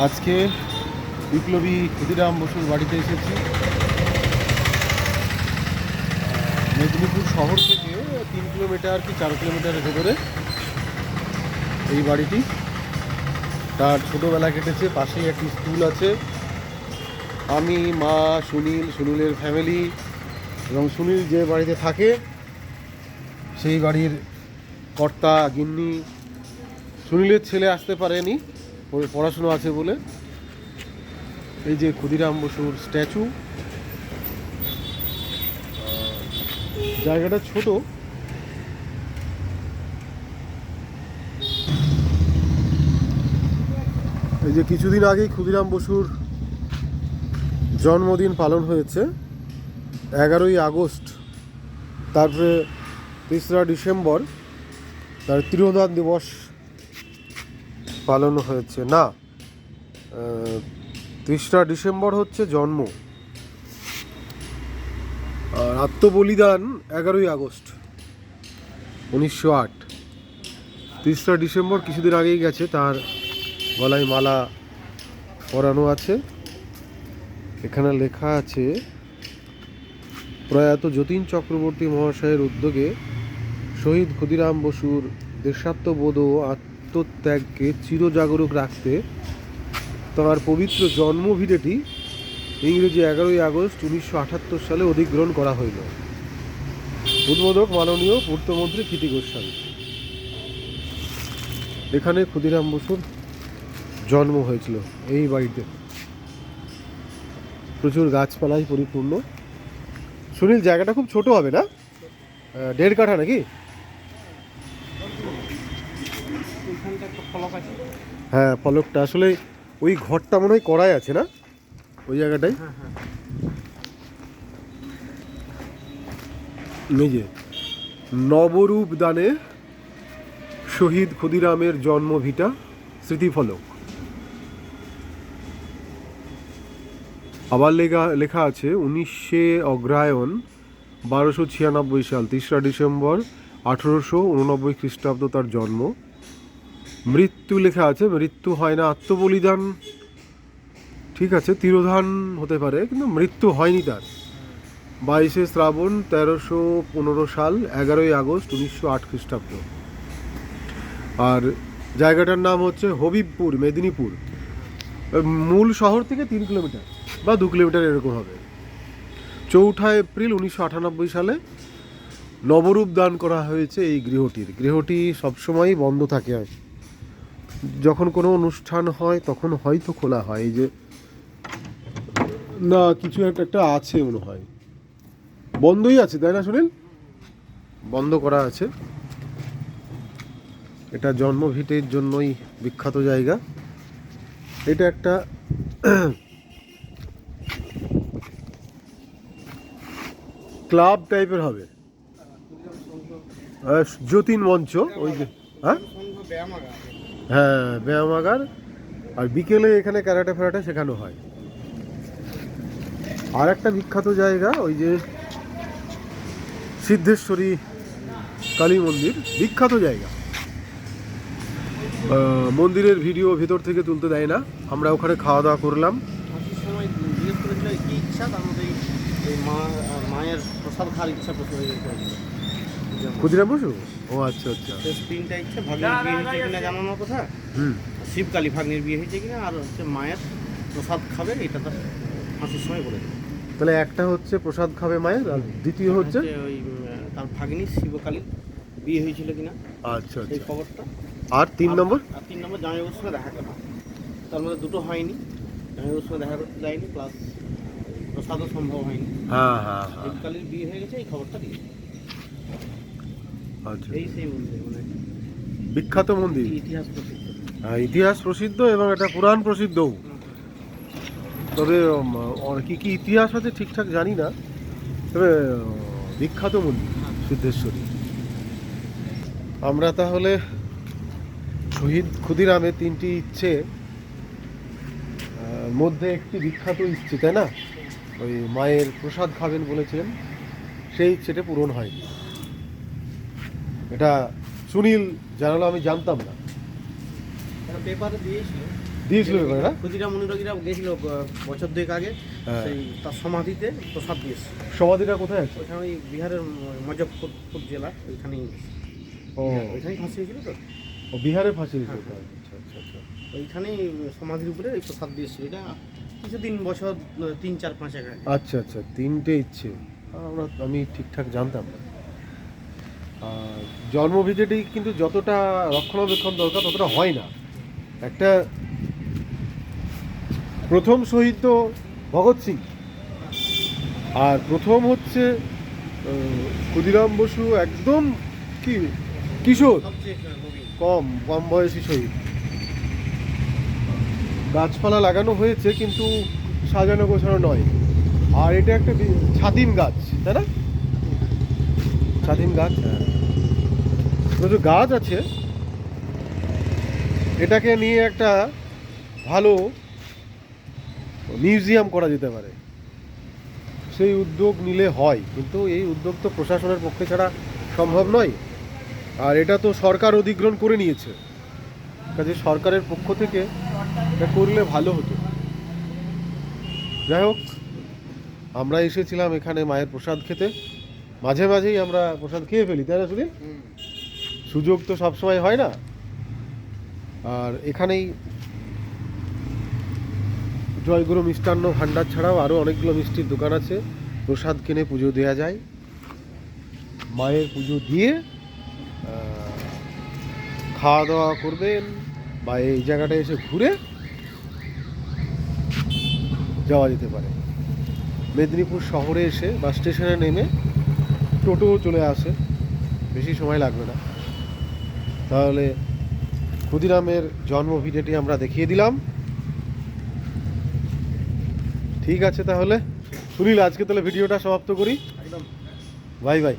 আজকে বিপ্লবী ক্ষুদিরাম বসুর বাড়িতে এসেছি। মেদিনীপুর শহর থেকে তিন কিলোমিটার কি চার কিলোমিটারের ভেতরে এই বাড়িটি। তার ছোটোবেলা কেটেছে, পাশেই একটি স্কুল আছে। আমি, মা, সুনীল, সুনীলের ফ্যামিলি এবং সুনীল যে বাড়িতে থাকে, সেই বাড়ির কর্তা, গিন্নি, সুনীলের ছেলে আসতে পারেনি। ওর পড়াশুনো আছে বলে। এই যে ক্ষুদিরাম বসুর স্ট্যাচু। জায়গাটা ছোট। এই যে কিছুদিন আগেই ক্ষুদিরাম বসুর জন্মদিন পালন হয়েছে। এগারোই আগস্ট, তারপরে তেসরা ডিসেম্বর, তার তিরোধান দিবস পালন হয়েছে। না তেসরা ডিসেম্বর হচ্ছে জন্ম। আর আত্মবলিদান এগারোই আগস্ট, উনিশশো আট। তেসরা ডিসেম্বর কিছুদিন আগেই গেছে, তার গলায় মালা পরানো আছে। এখানে লেখা আছে, প্রয়াত যতীন চক্রবর্তী মহাশয়ের উদ্যোগে শহীদ ক্ষুদিরাম বসুর দেশাত্মবোধ ও আত্মত্যাগকে চিরজাগরুক রাখতে তাঁর পবিত্র জন্মভিটেটি ইংরেজি এগারোই আগস্ট উনিশশো আটাত্তর সালে অধিগ্রহণ করা হইল। উদ্বোধক মাননীয় পূর্তমন্ত্রী কীর্তি গোস্বামী। এখানে ক্ষুদিরাম বসুর জন্ম হয়েছিল এই বাড়িতে। প্রচুর গাছপালায় পরিপূর্ণ। সুনীল, জায়গাটা খুব ছোট হবে না? দেড় কাঠা নাকি ওইখানটা একটা ফলক আছে? হ্যাঁ ফলকটা। আসলে ওই ঘরটা মনে হয় করাই আছে না? ওই জায়গাটায়? হ্যাঁ হ্যাঁ। নিজে নবরূপ দানে শহীদ ক্ষুদিরামের জন্মভিটা স্মৃতিফলক। আবার লেখা লেখা আছে উনিশে অগ্রায়ণ বারোশো ছিয়ানব্বই সাল তেসরা ডিসেম্বর আঠেরোশো উননব্বই খ্রিস্টাব্দ তার জন্ম। মৃত্যু লেখা আছে, মৃত্যু হয় না আত্মবলিদান। ঠিক আছে, তিরোধান হতে পারে, কিন্তু মৃত্যু হয়নি তার। বাইশে শ্রাবণ তেরোশো পনেরো সাল, এগারোই আগস্ট, উনিশশো আট খ্রিস্টাব্দ। আর জায়গাটার নাম হচ্ছে হবিবপুর, মেদিনীপুর। মূল শহর থেকে তিন কিলোমিটার, বা দু কিলোমিটার এরকম হবে। চৌঠা এপ্রিল উনিশশো আটানব্বই সালে নবরূপ দান করা হয়েছে এই গৃহটির। গৃহটি সবসময়ই বন্ধ থাকে যখন কোনো অনুষ্ঠান হয় তখন হয়তো খোলা হয় এই যে না কিছু একটা একটা আছে মনে হয়। বন্ধই আছে তাই না সুনীল? বন্ধ করা আছে। এটা জন্মভিটের জন্যই বিখ্যাত জায়গা। এটা একটা ক্লাব টাইপের হবে। যতীন মঞ্চ ওই যে হ্যাঁ? হ্যাঁ ব্যায়ামাগার আর বিকেলে এখানে ক্যারাটে ফ্যারাটে শেখানো হয়। আর একটা বিখ্যাত জায়গা, ওই যে সিদ্ধেশ্বরী কালী মন্দির, বিখ্যাত জায়গা। মন্দিরের ভিডিও ভেতর থেকে তুলতে দেয় না। আমরা ওখানে খাওয়া দাওয়া করলাম মায়ের প্রসাদ খাওয়ার ইচ্ছা খুচরা বসু? ও আচ্ছা আচ্ছা। তিনটা ইচ্ছে ভাগ্নির বিয়ে হয়েছে কিনা জানানোর কথা। হুম। শিবকালী ভাগ্নির বিয়ে হয়েছে কিনা আর হচ্ছে মায়ের প্রসাদ খাবে এটা তার হাসির সময় বলে দিল। তাহলে একটা হচ্ছে প্রসাদ খাবে মায়ের আর দ্বিতীয় হচ্ছে? ওই তার ভাগ্নি শিবকালী বিয়ে হয়েছিল কিনা আচ্ছা আচ্ছা। খবরটা। আর তিন নম্বর? আর তিন নম্বর জামাইবাবুর সঙ্গে দেখা করা। তার মধ্যে দুটো হয়নি জামাইবাবুর সঙ্গে দেখা করতে যায়নি প্লাস প্রসাদও সম্ভব হয়নি। হ্যাঁ হ্যাঁ হ্যাঁ। শিবকালীর বিয়ে হয়ে গেছে এই খবরটা দিয়ে। আচ্ছা। এই সেই মন্দির মানে বিখ্যাত মন্দির? ইতিহাস প্রসিদ্ধ। হ্যাঁ, ইতিহাস প্রসিদ্ধ এবং এটা পুরাণ প্রসিদ্ধও তবে কি কি ইতিহাস আছে ঠিকঠাক জানি না। তবে বিখ্যাত মন্দির সিদ্ধেশ্বরী। আমরা তাহলে শহীদ ক্ষুদিরামের তিনটি ইচ্ছে মধ্যে একটি বিখ্যাত ইচ্ছে তাই না? ওই মায়ের প্রসাদ খাবেন বলেছিলেন সেই ইচ্ছেটা পূরণ হয়নি। এটা সুনীল জানালো আমি জানতাম না। পেপারে দিয়েছিল। দিয়েছিল এবারে না ক্ষুদিরাম মনিরগিরা গেছিল বছর দুয়েক আগে। হ্যাঁ। সেই তার সমাধিতে প্রসাদ দিয়েছে। সমাধিটা কোথায় আছে? ওই বিহারের মজফরপুর জেলা ওইখানেই ও। ওইখানেই ফাঁসি হয়েছিল তো? ও বিহারে ফাঁসি হ্যাঁ, আচ্ছা আচ্ছা আচ্ছা। ওইখানেই সমাধির উপরে ওই প্রসাদ দিয়েছিল। এটা কিছুদিন বছর তিন চার পাঁচ আগে। আচ্ছা আচ্ছা তিনটে ইচ্ছে। আমরা আমি ঠিকঠাক জানতাম না। জন্মভিটেটি কিন্তু যতটা রক্ষণাবেক্ষণ দরকার ততটা হয় না। একটা প্রথম শহীদ তো ভগৎ সিং। আর প্রথম হচ্ছে ক্ষুদিরাম বসু একদম কি, কিশোর, কম কম বয়সী শহীদ। গাছপালা লাগানো হয়েছে কিন্তু সাজানো গোছানো নয়। আর এটা একটা ছাতিম গাছ, তাই না? ছাতিম গাছ। প্রচুর গাছ আছে। এটাকে নিয়ে একটা ভালো মিউজিয়াম করা যেতে পারে। সেই উদ্যোগ নিলে হয়, কিন্তু এই উদ্যোগ তো প্রশাসনের পক্ষে ছাড়া সম্ভব নয়। আর এটা তো সরকার অধিগ্রহণ করে নিয়েছে। কাজে সরকারের পক্ষ থেকে এটা করলে ভালো হতো। যাই হোক, আমরা এসেছিলাম এখানে মায়ের প্রসাদ খেতে। মাঝে মাঝেই আমরা প্রসাদ খেয়ে ফেলি, তাই না সুদিন সুযোগ তো সবসময় হয় না। আর এখানেই জয়গুরু মিষ্টান্ন ভাণ্ডার ছাড়াও আরও অনেকগুলো মিষ্টির দোকান আছে। প্রসাদ কিনে পুজো দেওয়া যায়। মায়ের পুজো দিয়ে খাওয়া দাওয়া করবেন বা এই জায়গাটা এসে ঘুরে যাওয়া যেতে পারে। মেদিনীপুর শহরে এসে বা স্টেশনে নেমে টোটো চলে আসে। বেশি সময় লাগবে না। তাহলে ক্ষুদিরামের জন্ম ভিডিওটি আমরা দেখিয়ে দিলাম। ঠিক আছে তাহলে। সুনীল আজকে তাহলে ভিডিওটা সমাপ্ত করি। একদম। Bye bye.